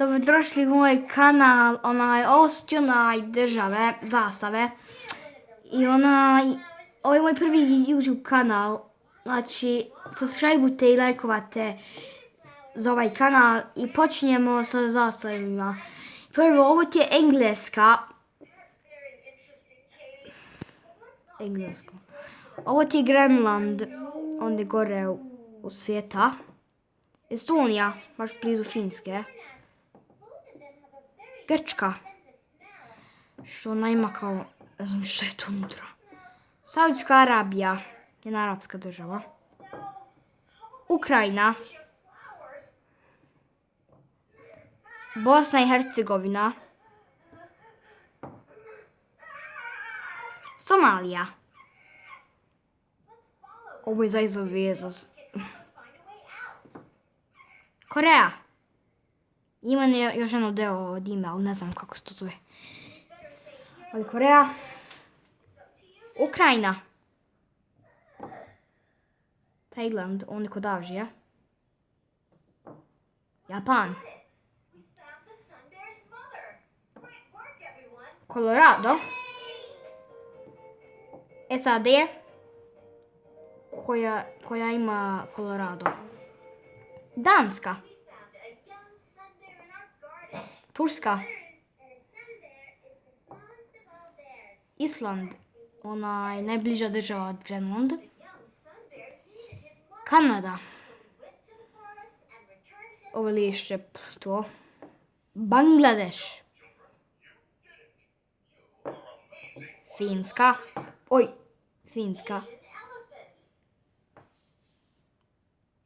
Dobrodošli u moj kanal, onaj, ovo su ti onaj države, zastave. I onaj, ovo je moj prvi YouTube kanal. Znači, subscribeujte i lajkovate za ovaj kanal i počinjemo sa zastavima. Prvo, ovo ti je engleska. Englesko. Ovo ti je Grenland, onda gore u, svijeta. Estonija, baš blizu Finske. Grčka. Što ona ima kao, ne znam što je tu unutra. Saudijska Arabija, jedna arapska država. Ukrajina. Bosna i Hercegovina. Somalija. Ovo je zaista zvijezda. Koreja. Ima ne, još jedno deo od ime, ali ne znam kako se to zove. Ali Koreja. Ukrajina. Tajland, on kod Azije. Japan. Colorado. SAD. Koja, koja ima Colorado. Danska. Turska. Island. Ona je najbliža država od Grenlanda. Kanada. Ovo je lišće to. Bangladeš. Finska. Oj, Finska.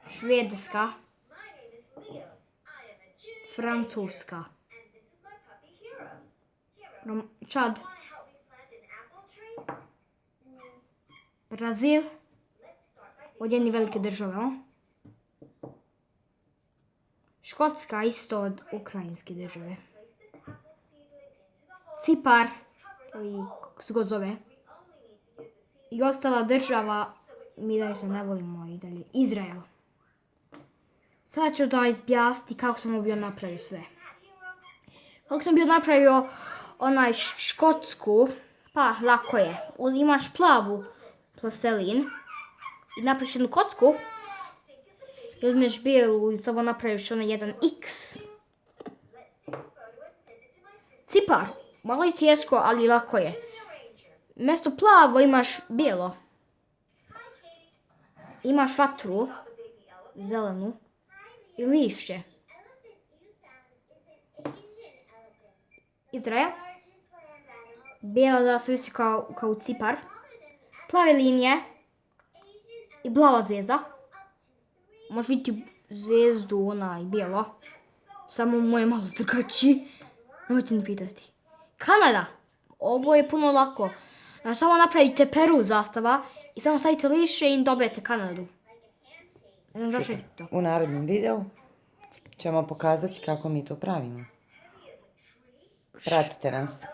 Švedska. Francuska. Rom- Čad. Brazil. Od jedne velike države. o? Škotska isto od ukrajinske države. Cipar. Koji se god zove. I ostala država. Mi da se ne volimo i dalje. Izrael. Sada ću da izbjasniti kako sam bio napravio sve. Kako sam bio napravio onaj škotsku, pa lako je. O, Imaš plavu plastelin i napraviš jednu kocku. I uzmeš bijelu i samo napraviš onaj jedan x. Cipar. Malo je tjesko, ali lako je. Mjesto plavo imaš bijelo. Imaš vatru, zelenu i lišće. Izrael. Bijela da se visi kao, kao cipar. Plave linije. I plava zvijezda. Možeš vidjeti zvijezdu, ona i bijelo. Samo moje malo drugačiji. Nemojte mi pitati. Kanada. Ovo je puno lako. Samo napravite Peru zastava i samo stavite lišće i dobijete Kanadu. To. U narednom videu ćemo pokazati kako mi to pravimo. Pratite nas.